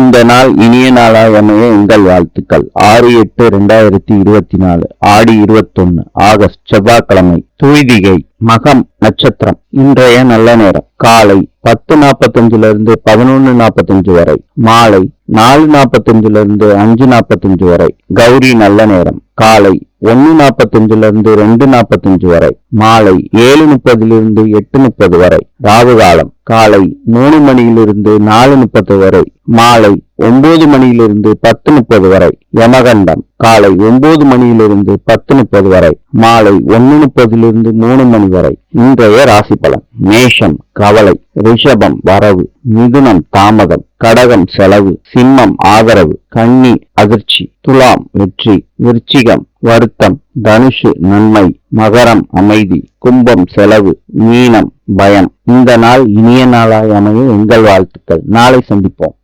இந்த நாள் இனிய நாளாக அமைய எங்கள் வாழ்த்துக்கள். ஆறு எட்டு ரெண்டாயிரத்தி இருபத்தி நாலு ஆடி இருபத்தொன்னு ஆகஸ்ட் செவ்வாய்க்கிழமை. துய்திகை மகம் நட்சத்திரம். இன்றைய நல்ல நேரம். காலை பத்து நாற்பத்தஞ்சுல இருந்து பதினொன்னு நாற்பத்தஞ்சு வரை. மாலை நாலு நாற்பத்தஞ்சுல இருந்து அஞ்சு நாற்பத்தஞ்சு வரை. கௌரி நல்ல நேரம். காலை ஒன்னு நாற்பத்தஞ்சுல இருந்து ரெண்டு நாற்பத்தஞ்சு வரை. மாலை ஏழு முப்பதிலிருந்து எட்டு முப்பது வரை. ராகு காலம். காலை மூணு மணியிலிருந்து நாலு முப்பது வரை. மாலை ஒன்பது மணியிலிருந்து பத்து முப்பது வரை யமகண்டம். காலை ஒன்பது மணியிலிருந்து பத்து முப்பது வரை மாலை ஒன்னு முப்பதிலிருந்து மூணு மணி வரை. இன்றைய ராசி பலன் மேஷம் கவலை ரிஷபம் வரவு மிதுனம் தாமதம் கடகம் செலவு சிம்மம் ஆதரவு கன்னி அதிர்ச்சி துலாம் வெற்றி விருச்சிகம் வருத்தம் தனுஷு நன்மை மகரம் அமைதி கும்பம் செலவு மீனம் பயம். இந்த நாள் இனிய நாளாய் அமைய எங்கள் வாழ்த்துக்கள். நாளை சந்திப்போம்.